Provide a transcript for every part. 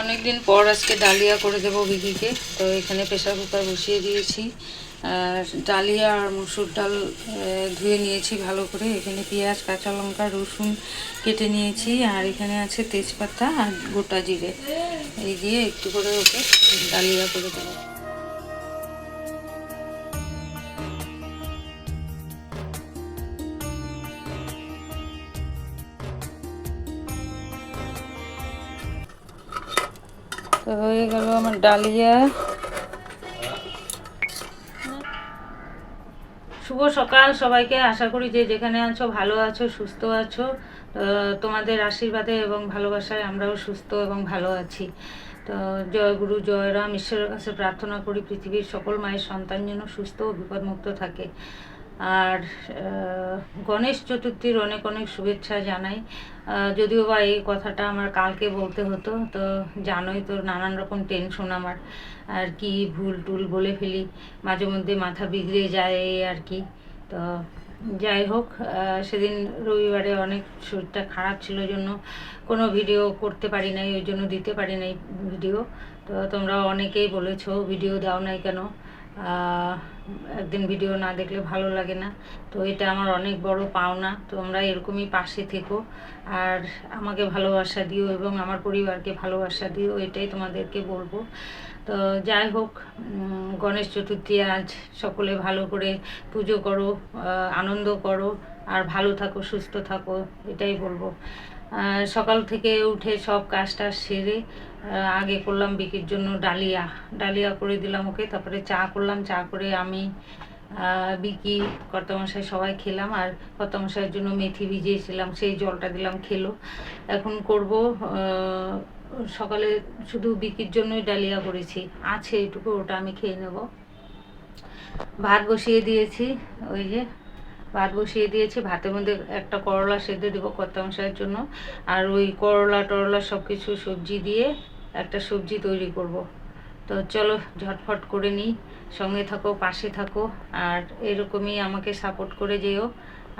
অনেকদিন পর আজকে ডালিয়া করে দেবো বিকিকে তো এখানে প্রেশার কুকার বসিয়ে দিয়েছি। আর ডালিয়া আর মুসুর ডাল ধুয়ে নিয়েছি ভালো করে। এখানে পেঁয়াজ, কাঁচা লঙ্কা, রসুন কেটে নিয়েছি। আর এখানে আছে তেজপাতা আর গোটা জিরে। এই দিয়ে একটু করে ওকে ডালিয়া করে দেবো। হয়ে গেল আমার ডালিয়া। শুভ সকাল সবাইকে। আশা করি যে যেখানে আছো, ভালো আছো, সুস্থ আছো। তোমাদের আশীর্বাদে এবং ভালোবাসায় আমরাও সুস্থ এবং ভালো আছি। তো জয় গুরু, জয় রাম। ঈশ্বরের কাছে প্রার্থনা করি, পৃথিবীর সকল মায়ের সন্তান যেন সুস্থ ও বিপদমুক্ত থাকে। আর গণেশ চতুর্থীর অনেক অনেক শুভেচ্ছা জানাই। যদিও বা এই কথাটা আমার কালকে বলতে হতো, তো জানোই তো নানান রকম টেনশন আমার। আর কি ভুল টুল বলে ফেলি, মাঝে মধ্যে মাথা বিগড়ে যায় আর কি। তো যাই হোক সেদিন রবিবারে অনেক শরীরটা খারাপ ছিল জন্য কোনো ভিডিও করতে পারি নাই, ওই জন্য দিতে পারি নাই ভিডিও তো তোমরা অনেকেই বলেছ, ভিডিও দাও নাই কেন? একদিন ভিডিও না দেখলে ভালো লাগে না। তো এটা আমার অনেক বড় পাওনা। তোমরা এরকমই পাশে থেকো। আর আমাকে ভালোবাসা দিও এবং আমার পরিবারকে ভালোবাসা দিও, এটাই তোমাদেরকে বলব। তো যাই হোক গণেশ চতুর্থী আজ সকলে ভালো করে পুজো করো আনন্দ করো, আর ভালো থাকো, সুস্থ থাকো, এটাই বলব। সকাল থেকে উঠে সব কাজ টাজ সেরে আগে করলাম বিকির জন্য ডালিয়া। ডালিয়া করে দিলাম ওকে, তারপরে চা করলাম। চা করে আমি বিকি, কর্তামশাই সবাই খেলাম আর কর্তামশাইয়ের জন্য মেথি ভিজিয়েছিলাম, সেই জলটা দিলাম খেলো। এখন করব সকালে শুধু বিকির জন্যই ডালিয়া করেছি। আছে এইটুকু, ওটা আমি খেয়ে নেব। ভাত বসিয়ে দিয়েছি, ওই যে ভাত বসিয়ে দিয়েছি, ভাতের মধ্যে একটা করলা সেদ্ধ দেবো কর্তামশাইয়ের জন্য। আর ওই করলা টরলা সব কিছু সবজি দিয়ে একটা সবজি তৈরি করব। তো চলো ঝটফট করে নিই, সঙ্গে থাকো, পাশে থাকো, আর এরকমই আমাকে সাপোর্ট করে যেও।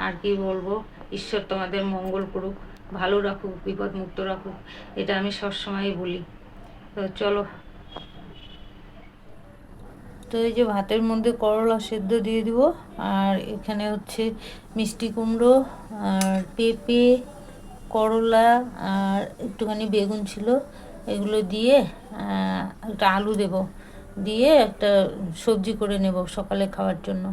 আর কি বলব, ঈশ্বর তোমাদের মঙ্গল করুক, ভালো রাখুক, বিপদ মুক্ত রাখুক, এটা আমি সবসময়ই বলি। তো চলো তো এই যে ভাতের মধ্যে করলা সেদ্ধ দিয়ে দিব। আর এখানে হচ্ছে মিষ্টি কুমড়ো, আর পেঁপে, করলা, আর একটুখানি বেগুন ছিল। এগুলো দিয়ে একটা আলু দেব। দিয়ে একটা সবজি করে নেব সকালে খাওয়ার জন্য।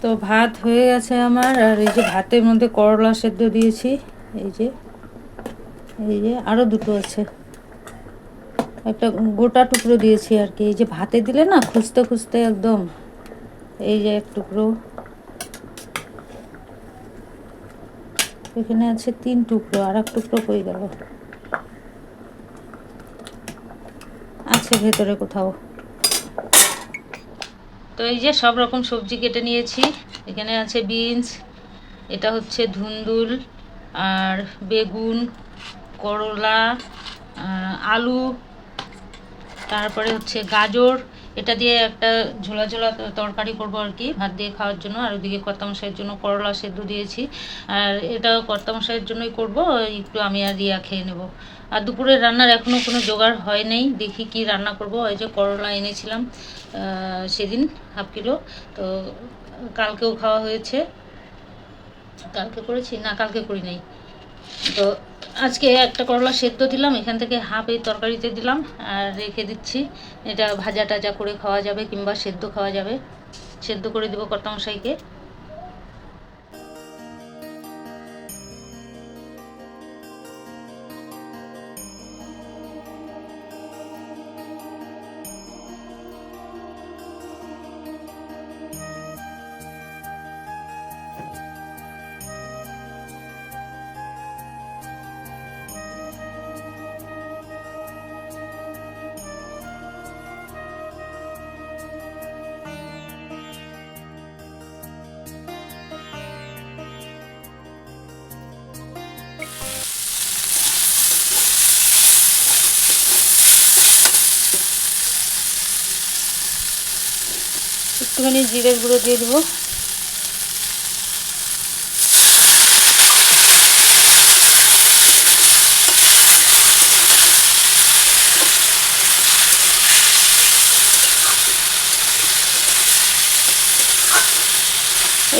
তো ভাত হয়ে গেছে আমার। আর এই যে ভাতের মধ্যে করলা সেদ্ধ দিয়েছি। এই যে এই যে আরও দুটো আছে। একটা গোটা টুকরো দিয়েছি আর কি। এই যে ভাতে দিলে না, খুঁজতে খুঁজতে একদম এই যে এক টুকরো। এখানে আছে তিন টুকরো আর এক টুকরো হয়ে গেল? আছে ভেতরে কোথাও। তো এই যে সব রকম সবজি কেটে নিয়েছি। এখানে আছে বিনস, এটা হচ্ছে ধুন্দুল, আর বেগুন, করলা আলু তারপরে হচ্ছে গাজর, এটা দিয়ে একটা ঝোলা ঝোলা তরকারি করব আর কি, ভাত দিয়ে খাওয়ার জন্য। আর ওদিকে কর্তামশাইয়ের জন্য করলা সেদ্ধ দিয়েছি। আর এটা কর্তামশাইয়ের জন্যই করব, একটু আমি আর রিয়া খেয়ে নেব। আর দুপুরের রান্নার এখনও কোনো জোগাড় হয় নাই, দেখি কি রান্না করব। ওই যে করলা এনেছিলাম সেদিন হাফ কিলো, তো কালকেও খাওয়া হয়েছে। কালকে করেছি? না, কালকে করি নাই। তো আজকে একটা করলা সেদ্ধ দিলাম, এখান থেকে হাফ এই তরকারিতে দিলাম আর রেখে দিচ্ছি। এটা ভাজা টাজা করে খাওয়া যাবে কিংবা সেদ্ধ খাওয়া যাবে। সেদ্ধ করে দেবো কর্তামশাইকে। একটুখানি জিরের গুঁড়ো দিয়ে দেবো।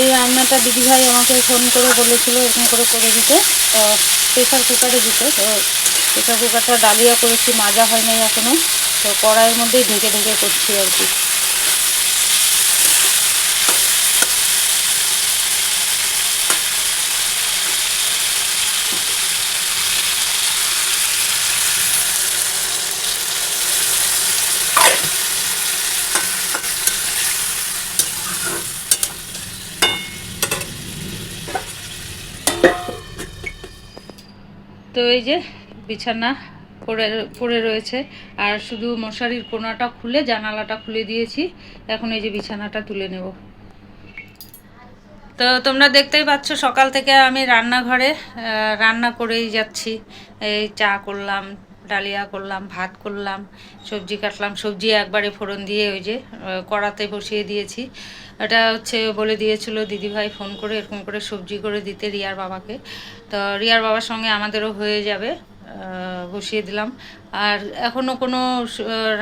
এই রান্নাটা দিদিভাই আমাকে ফোন করে বলেছিল, এরকম করে করে দিতে। তো প্রেশার কুকারে দিতে। তো প্রেশার কুকারটা ডালিয়া করেছি, মাজা হয় নাই এখনও তো কড়াইয়ের মধ্যেই ঢেকে ঢেকে করছি আর কি। তো এই যে বিছানা পড়ে পড়ে রয়েছে। আর শুধু মশারির কোনাটা খুলে, জানালাটা খুলে দিয়েছি। এখন এই যে বিছানাটা তুলে নেব। তো তোমরা দেখতেই পাচ্ছ, সকাল থেকে আমি রান্নাঘরে রান্না করেই যাচ্ছি। এই চা করলাম ডালিয়া করলাম, ভাত করলাম, সবজি কাটলাম, সবজি একবারে ফোড়ন দিয়ে ওই যে কড়াতে বসিয়ে দিয়েছি। এটা হচ্ছে বলে দিয়েছিল দিদিভাই ফোন করে, এরকম করে সবজি করে দিতে রিয়ার বাবাকে। তো রিয়ার বাবার সঙ্গে আমাদেরও হয়ে যাবে বসিয়ে দিলাম। আর এখনও কোনো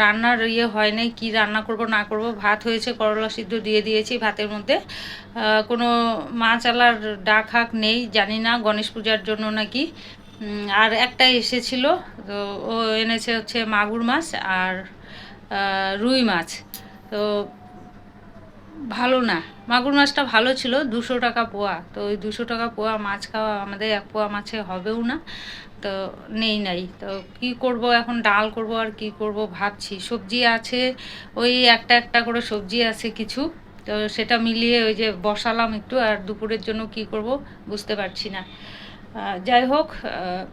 রান্নার ইয়ে হয় নাই, কী রান্না করব, না করব, ভাত হয়েছে, করলা সিদ্ধ দিয়ে দিয়েছি ভাতের মধ্যে। কোনো মাছ আলার ডাক হাক নেই, জানি না, গণেশ পূজার জন্য নাকি আর একটা এসেছিল, তো ও এনেছে হচ্ছে মাগুর মাছ আর রুই মাছ। তো ভালো না, মাগুর মাছটা ভালো ছিল, দুশো টাকা পোয়া। তো ওই দুশো টাকা পোয়া মাছ খাওয়া আমাদের এক পোয়া মাছে হবেও না, তো নেই নাই। তো কি করব এখন, ডাল করব আর কি করব ভাবছি। সবজি আছে, ওই একটা একটা করে সবজি আছে কিছু, তো সেটা মিলিয়ে ওই যে বসালাম একটু, আর দুপুরের জন্য কি করব বুঝতে পারছি না। যাই হোক আহ,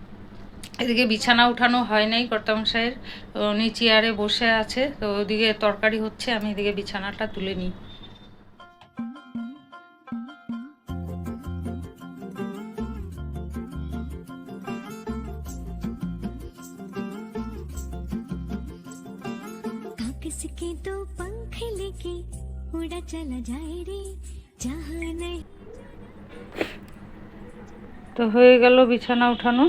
এদিকে বিছানা উঠানো হয় নাই কর্তামশাইয়ের উনি চেয়ারে বসে আছে তো ওদিকে তরকারি হচ্ছে আমি এদিকে বিছানাটা তুলে নিই काकस के दो पंख लेके उड़ा चला जाए रे जहाँ नहीं তো হয়ে গেল বিছানা উঠানো।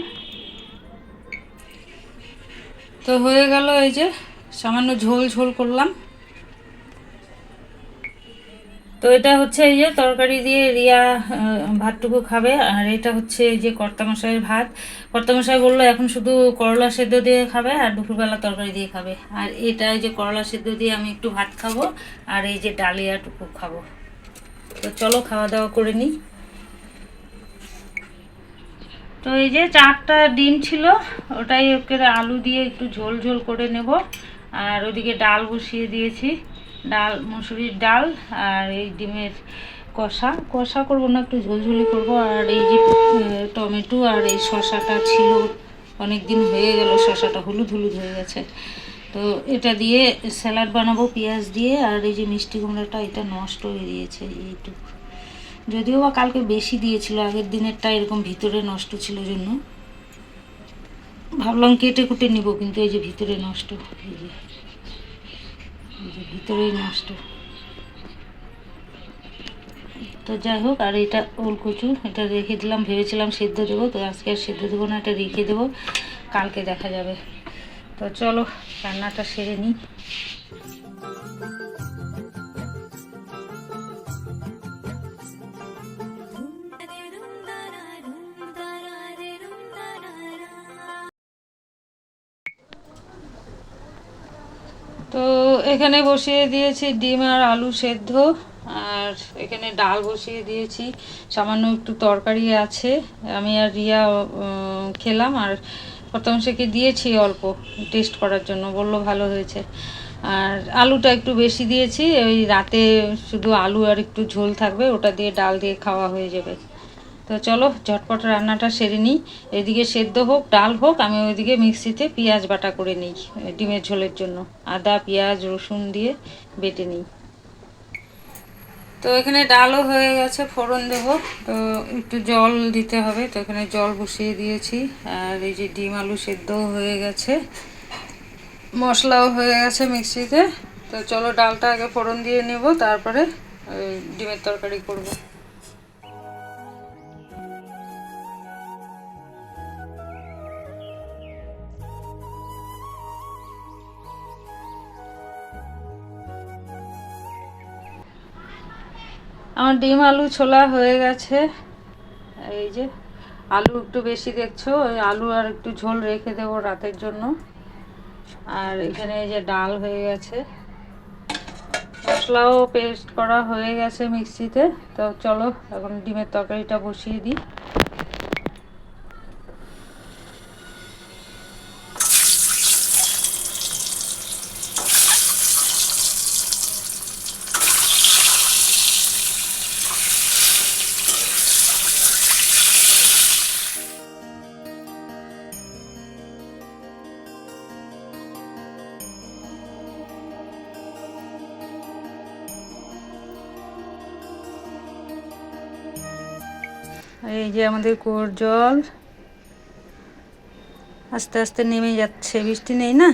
তো হয়ে গেল এই যে সামান্য ঝোল ঝোল করলাম। তো এটা হচ্ছে এই যে তরকারি দিয়ে রিয়া ভাতটুকু খাবে। আর এটা হচ্ছে এই যে কর্তামশাইয়ের ভাত। কর্তামশাই বলল এখন শুধু করলা সেদ্ধ দিয়ে খাবে আর দুপুরবেলা তরকারি দিয়ে খাবে। আর এটা এই যে করলা সেদ্ধ দিয়ে আমি একটু ভাত খাব। আর এই যে ডালিয়াটুকু খাব। তো চলো খাওয়া দাওয়া করে নিই। তো এই যে চারটা ডিম ছিল, ওটাই ওকে আলু দিয়ে একটু ঝোল ঝোল করে নেব। আর ওদিকে ডাল বসিয়ে দিয়েছি, ডাল, মুসুরির ডাল আর এই ডিমের কষা। কষা করব না, একটু ঝোলঝুলি করব। আর এই যে টমেটো আর এই শশাটা ছিল অনেক দিন হয়ে গেল শশাটা হলুদ হলুদ হয়ে গেছে। তো এটা দিয়ে স্যালাড বানাবো, পেঁয়াজ দিয়ে। আর এই যে মিষ্টি কুমড়াটা, এটা নষ্ট হয়ে দিয়েছে এইটুকু। যদিও বা কালকে বেশি দিয়েছিল, আগের দিনেরটা এরকম ভিতরে নষ্ট ছিল জন্য। ভাবলাম কেটে কুটে নিব, কিন্তু এই যে ভিতরে নষ্ট, এই যে ভিতরেই নষ্ট। তো যাই হোক, আর এটা ওলকচু এটা রেখে দিলাম, ভেবেছিলাম সেদ্ধ দেবো, তো আজকে আর সেদ্ধ দেবো না, এটা রেখে দেবো, কালকে দেখা যাবে। তো চলো, রান্নাটা সেরে নিই। এখানে বসিয়ে দিয়েছি ডিম আর আলু সেদ্ধ, আর এখানে ডাল বসিয়ে দিয়েছি। সামান্য একটু তরকারি আছে। আমি আর রিয়া খেলাম, আর প্রথমশাকে দিয়েছি অল্প, টেস্ট করার জন্য, বলল ভালো হয়েছে। আর আলুটা একটু বেশি দিয়েছি, ওই রাতে শুধু আলু আর একটু ঝোল থাকবে, ওটা দিয়ে ডাল দিয়ে খাওয়া হয়ে যাবে। তো চলো, ঝটপট রান্নাটা সেরে নিই। এদিকে সেদ্ধ হোক, ডাল হোক, আমি ওইদিকে মিক্সিতে পেঁয়াজ বাটা করে নিই ডিমের ঝোলের জন্য। আদা, পেঁয়াজ, রসুন দিয়ে বেটে নিই। তো এখানে ডালও হয়ে গেছে, ফোড়ন দেবো। তো একটু জল দিতে হবে, তো এখানে জল বসিয়ে দিয়েছি। আর এই যে ডিম আলু সেদ্ধও হয়ে গেছে, মশলাও হয়ে গেছে মিক্সিতে। তো চলো, ডালটা আগে ফোড়ন দিয়ে নেব, তারপরে ডিমের তরকারি করব। আমার ডিম আলু ছোলা হয়ে গেছে। এই যে, আলু একটু বেশি দেখছ, ওই আলু আর একটু ঝোল রেখে দেবো রাতের জন্য। আর এখানে এই যে ডাল হয়ে গেছে। মশলাও পেস্ট করা হয়ে গেছে মিক্সিতে। তো চলো, এখন ডিমের তরকারিটা বসিয়ে দিই। এই যে আমাদের কুয়োর জল। আস্তে আস্তে নেমে যাচ্ছে বৃষ্টি নেই না?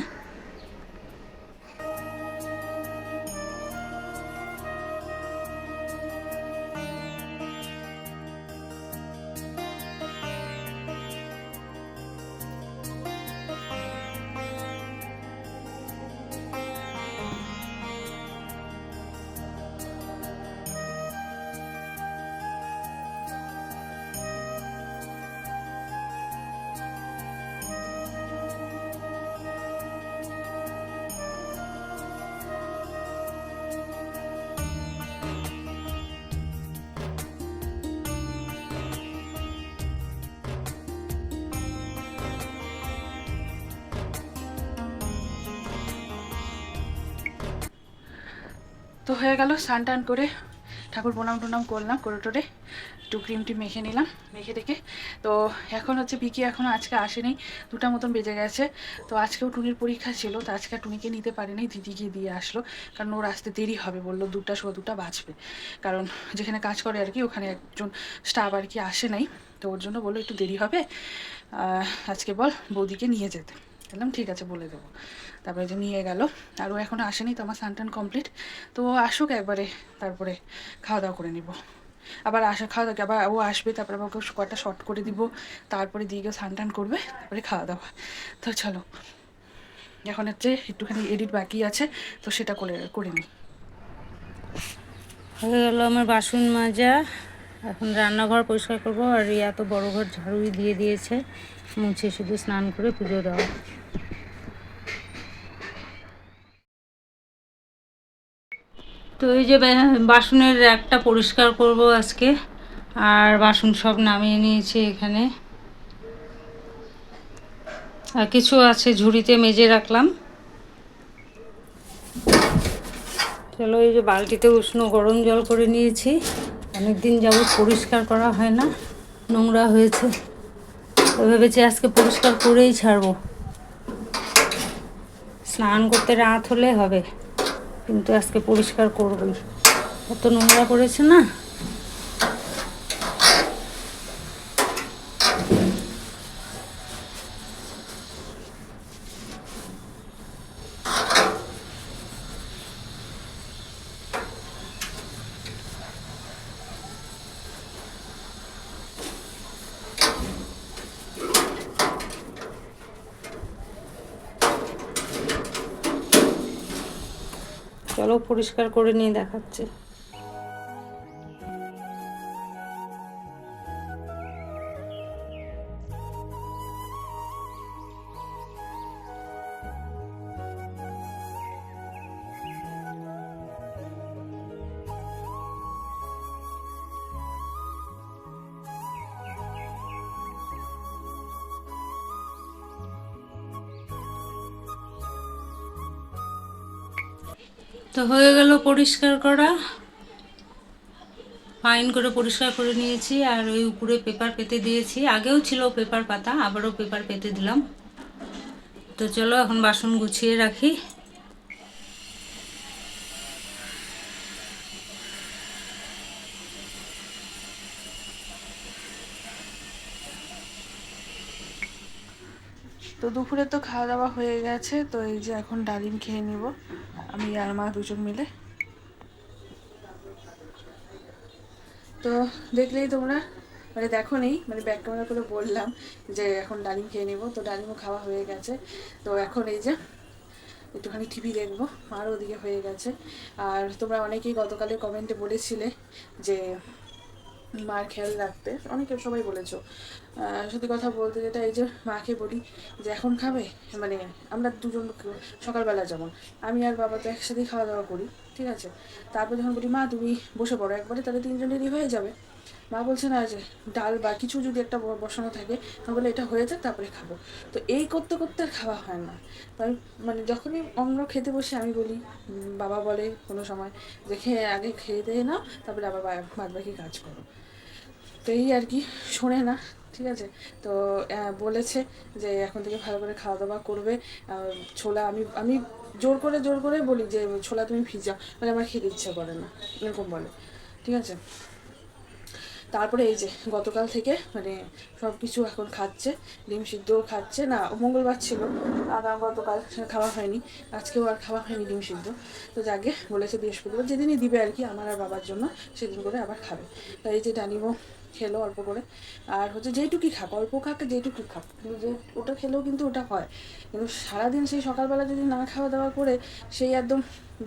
তো হয়ে গেল স্নান টান করে ঠাকুর প্রণাম টনাম করলাম, করে টোরে একটু ক্রিম টিম মেখে নিলাম, মেখে রেখে তো এখন হচ্ছে বিকি এখনও আজকে আসেনি, দুটা মতন বেজে গেছে। তো আজকেও টুনির পরীক্ষা ছিল, তো আজকে টুনিকে নিতে পারিনি দিদি গিয়ে দিয়ে আসলো, কারণ ওর আসতে দেরি হবে বলল, দুটা সোয়া দুটা বাঁচবে কারণ যেখানে কাজ করে আর কি, ওখানে একজন স্টাফ আর কি আসে নাই, তো ওর জন্য বলল একটু দেরি হবে আজকে বল বৌদিকে নিয়ে যেতে। বললাম ঠিক আছে, বলে দেবো। তারপরে যে নিয়ে গেল, আর ও এখনও আসেনি, তো আমার সানটান কমপ্লিট তো ও আসুক একবারে, তারপরে খাওয়া দাওয়া করে নিব। আবার আসা খাওয়া দাওয়া আবার ও আসবে, তারপরে আবার ওকে কটা শর্ট করে দিব। তারপরে দিয়ে গিয়ে সানটান করবে, তারপরে খাওয়া দাওয়া তো চলো, এখন হচ্ছে একটুখানি এডিট বাকি আছে, তো সেটা করে করে নিই। হয়ে গেল আমার বাসন মাজা। এখন রান্নাঘর পরিষ্কার করব, আর রিয়া তো বড় ঘর ঝাড়ুই দিয়ে দিয়েছে। মুছে শুধু স্নান করে পুজো দেওয়া। তো এই যে বাসনের একটা পরিষ্কার করব আজকে, আর বাসন সব নামিয়ে নিয়েছি এখানে। আর কিছু আছে ঝুড়িতে মেজে রাখলাম। চলো এই যে বালতিতে উষ্ণ গরম জল করে নিয়েছি। অনেক দিন পরিষ্কার করা হয় না, নোংরা হয়েছে। ভেবেছি আজকে পরিষ্কার করেই ছাড়বো। স্নান করতে রাত হলে হবে, কিন্তু আজকে পরিষ্কার করবই। এত নোংরা করেছে না? পরিষ্কার করে নিয়ে দেখাচ্ছে। তো হয়ে গেল পরিষ্কার করা। ফাইন করে পরিষ্কার করে নিয়েছি আর ওই উপরে পেপার পেতে দিয়েছি। আগেও ছিল পেপার পাতা, আবারও পেপার পেতে দিলাম। তো চলো এখন বাসন গুছিয়ে রাখি। তো দুপুরে তো খাওয়া দাওয়া হয়ে গেছে, তো এই যে এখন ডালিম খেয়ে নিব। আমি আর মা দুজন মিলে। তো দেখলেই তোমরা মানে দেখো নেই মানে ব্যাক ক্যামেরা করে বললাম যে এখন ডালিম খেয়ে নিব। তো ডালিমও খাওয়া হয়ে গেছে। তো এখন এই যে একটুখানি টিভি দেখব মার ওদিকে হয়ে গেছে। আর তোমরা অনেকেই গতকালে কমেন্টে বলেছিলে যে মার খেয়াল রাখতে। অনেকে সবাই বলেছ। সত্যি কথা বলতে যেটা এই যে মাকে বলি যে এখন খাবে? মানে আমরা দুজন সকালবেলা যেমন, আমি আর বাবা তো একসাথেই খাওয়া দাওয়া করি, ঠিক আছে? তারপর যখন বলি, মা, তুমি বসে পড়ো, একবারে তাহলে তিনজনেরই হয়ে যাবে। মা বলছে, না, যে ডাল বা কিছু যদি একটা বসানো থাকে, তখন বলে এটা হয়ে যাক, তারপরে খাব। তো এই করতে করতে আর খাওয়া হয় না। তো আমি মানে যখনই আমরা খেতে বসে, আমি বলি বাবা বলে কোনো সময় যে, খেয়ে, আগে খেয়ে দিয়ে নাও, তারপরে আবার বাদ বাকি কাজ করো। তো এই আর কি, শোনে না। ঠিক আছে? তো বলেছে যে এখন থেকে ভালো করে খাওয়া দাওয়া করবে ছোলা আমি আমি জোর করে জোর করে বলি যে ছোলা তুমি ভিজা মানে আমার খেতে ইচ্ছা করে না। এরকম বলে। ঠিক আছে? তারপরে এই যে গতকাল থেকে মানে সব কিছু এখন খাচ্ছে, ডিম সিদ্ধ খাচ্ছে। না, মঙ্গলবার ছিল আগাম গতকাল খাওয়া হয়নি। আজকেও আর খাওয়া হয়নি ডিম সিদ্ধ। তো যাকে বলেছে বৃহস্পতিবার, যেদিনই দিবে আর কি আমার আর বাবার জন্য, সেদিন করে আবার খাবে। তো এই যে ডানিমো খেলো অল্প করে। আর হচ্ছে যেইটুকুই খাক, অল্প খাক যেইটুকু খাক। যে ওটা খেলেও কিন্তু ওটা হয়। কিন্তু সারাদিন সেই সকালবেলা যদি না খাওয়া দাওয়া করে, সেই একদম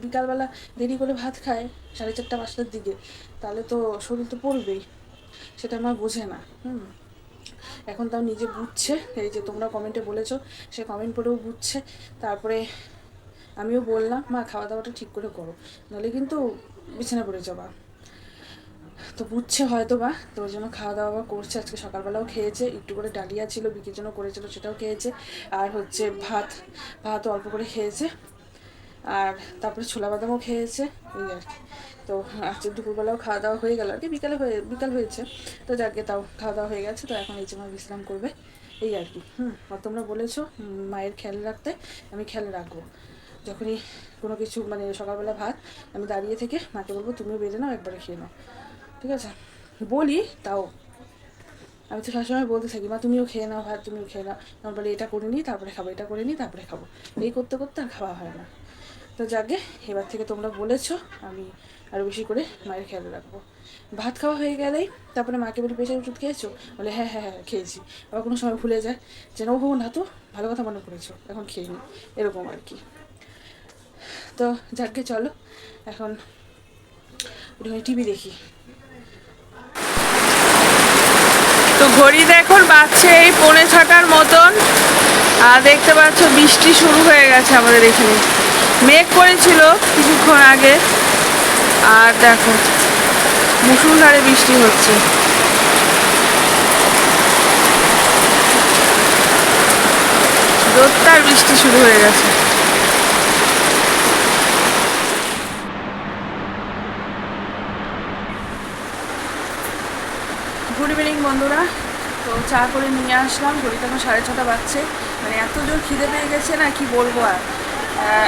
বিকালবেলা দেরি করে ভাত খায় সাড়ে চারটা পাঁচটার দিকে, তাহলে তো শরীর তো পড়বেই। সেটা আমার বোঝে না। হুম। এখন তাও নিজে বুঝছে, এই যে তোমরা কমেন্টে বলেছ, সে কমেন্ট পড়েও বুঝছে। তারপরে আমিও বললাম, মা খাওয়া দাওয়াটা ঠিক করে করো। নাহলে কিন্তু বিছানা পড়ে যাবা। তো বুঝছে হয়তো বা, তো ওই জন্য খাওয়া দাওয়া করছে। আজকে সকালবেলাও খেয়েছে, একটু করে ডালিয়া ছিল বিকির জন্য করেছিল, সেটাও খেয়েছে। আর হচ্ছে ভাত ভাত অল্প করে খেয়েছে। আর তারপরে ছোলা বাদামও খেয়েছে, এই আর কি। তো আজকে দুপুরবেলাও খাওয়া দাওয়া হয়ে গেল আর কি, বিকালে হয়ে, বিকাল হয়েছে। তো যাকে তাও খাওয়া দাওয়া হয়ে গেছে, তো এখন এই যে মা বিশ্রাম করবে, এই আর কি। হুম, আর তোমরা বলেছ মায়ের খেয়াল রাখতে, আমি খেয়াল রাখব। যখনই কোনো কিছু মানে সকালবেলা ভাত, আমি দাঁড়িয়ে থেকে মাকে বলব, তুমিও বেড়ে নাও, একবারে খেয়ে নাও। ঠিক আছে? বলি, তাও। আমি তো সবসময় বলতে থাকি, মা, তুমিও খেয়ে নাও ভাত, তুমিও খেয়ে নাও। আমার বলে, এটা করে নিই তারপরে খাব, এটা করে নিই তারপরে খাব। এই করতে করতে আর খাওয়া হয় না। তো যাকে এবার থেকে তোমরা বলেছ, আমি আরও বেশি করে মায়ের খেয়াল রাখব। ভাত খাওয়া হয়ে গেলেই তারপরে মাকে বলি প্রেশার ওষুধ খেয়েছো? বলে হ্যাঁ হ্যাঁ হ্যাঁ খেয়েছি। আবার কোনো সময় ভুলে যায়, যেন ও না তো, ভালো কথা মনে করেছ, এখন খেয়ে নি এরকম আর কি। তো যাকে চলো, এখন টিভি দেখি। তো ঘড়িতে এখন বাজছে এই পৌনে ছটার মতন। আর দেখতে পাচ্ছ, বৃষ্টি শুরু হয়ে গেছে আমাদের এখানে। মেঘ করেছিল কিছুক্ষণ আগে। আর দেখো মুসুলধারে বৃষ্টি হচ্ছে। রোদটার বৃষ্টি শুরু হয়ে গেছে। গুড ইভিনিং বন্ধুরা। তো চা করে নিয়ে আসলাম। ঘড়ি তখন সাড়ে ছটা বাজছে। মানে এত জোর খিদে পেয়ে গেছে না, কি বলব আর।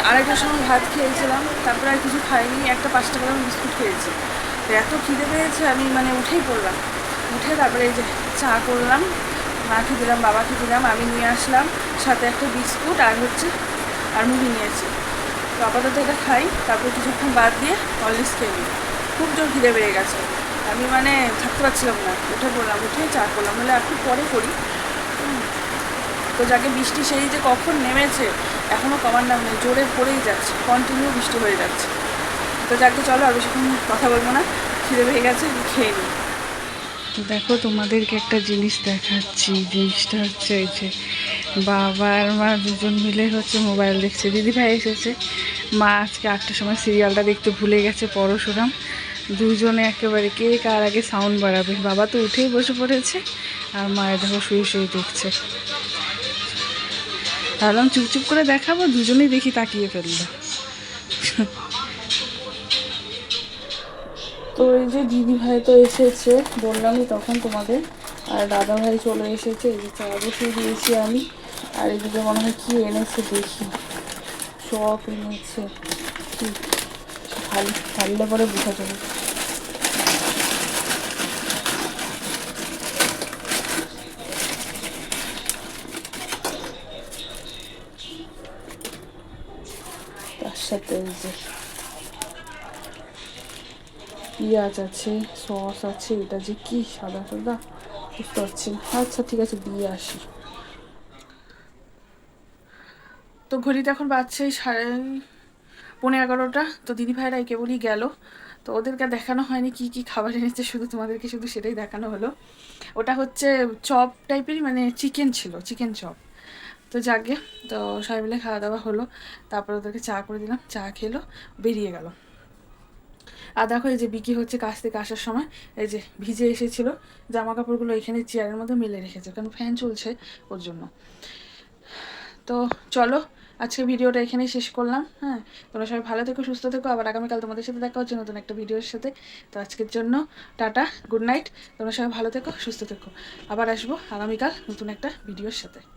আড়াইটার সময় ভাত খেয়েছিলাম, তারপরে আর কিছু খাইনি, একটা পাঁচ টাকা বিস্কুট খেয়েছি। এত খিদে পেয়েছে, আমি মানে উঠেই পড়লাম। উঠে তারপরে এই যে চা করলাম মাকে দিলাম বাবাকে দিলাম, আমি নিয়ে আসলাম, সাথে একটা বিস্কুট আর হচ্ছে, আর মুড়ি নিয়েছি। তো আপাতত এটা খাই, তারপর কিছুক্ষণ বাদ দিয়ে হরলিক্স খেয়ে নিই। খুব জোর খিদে পেয়ে গেছে। আমি মানে থাকতে পারছিলাম না, উঠে পড়লাম, উঠে চা করলাম বলে একটু পরে করি। তো যাকে বৃষ্টি সেই যে কখন নেমেছে এখনও কমার নাম নেই, জোরে পড়েই যাচ্ছে কন্টিনিউ বৃষ্টি হয়ে যাচ্ছে। তো যাকে চলো আর বেশিক্ষণ কথা বলব না, খিদে পেয়ে গেছে খেয়ে নিই। তো দেখো তোমাদেরকে একটা জিনিস দেখাচ্ছি, জিনিসটা হচ্ছে এই যে বাবা আর মা দুজন মিলে হচ্ছে মোবাইল দেখছে। দিদি ভাই এসেছে, মা আজকে আটটার সময় সিরিয়ালটা দেখতে ভুলে গেছে, পরশুরাম। দুজনে একেবারে কে কার আগে সাউন্ড বাড়াবে? বাবা তো উঠেই বসে পড়েছে, আর মায়ের দেখো শুয়ে শুয়ে দেখছে। ভাবলাম চুপচুপ করে দেখাবো, দুজনেই দেখি তাকিয়ে ফেলল। তো এই যে দিদি ভাই তো এসেছে বললামই তখন তোমাদের, আর দাদা ভাই চলে এসেছে, এই যে চা বসিয়ে দিয়েছি আমি, আর এদিকে মনে হয় কি এনেছে দেখি। সব এনেছে। ভালো ভাললে পরে বোঝা যাবে তার সাথে এই যে পেঁয়াজ আছে, সস আছে, এটা যে কি সাদা সাদা, বুঝতে পারছি আচ্ছা ঠিক আছে, দিয়ে আসি। তো ঘড়িতে এখন বাজছে সাড়ে পনেরো এগারোটা। তো দিদি ভাইরা কেবলই গেল। তো ওদেরকে দেখানো হয়নি কি কি খাবার এনেছে, শুধু তোমাদেরকে শুধু সেটাই দেখানো হলো। ওটা হচ্ছে চপ টাইপেরই মানে চিকেন ছিল চিকেন চপ। তো যাকে, তো সবাই মিলে খাওয়া দাওয়া হলো, তারপর ওদেরকে চা করে দিলাম, চা খেলো, বেরিয়ে গেল। আর দেখো এই যে বিকি হচ্ছে কাছ থেকে আসার সময়, এই যে ভিজে এসেছিল জামা কাপড়গুলো এখানে চেয়ারের মধ্যে মেলে রেখেছে, কারণ ফ্যান চলছে ওর জন্য। তো চলো আজকে ভিডিওটা এখানেই শেষ করলাম হ্যাঁ? তোমরা সবাই ভালো থেকো, সুস্থ থেকো, আবার আগামীকাল তোমাদের সাথে দেখা হচ্ছে নতুন একটা ভিডিওর সাথে। তো আজকের জন্য টাটা, গুড নাইট, তোমরা সবাই ভালো থেকো, সুস্থ থেকো। আবার আসব আগামীকাল নতুন একটা ভিডিওর সাথে।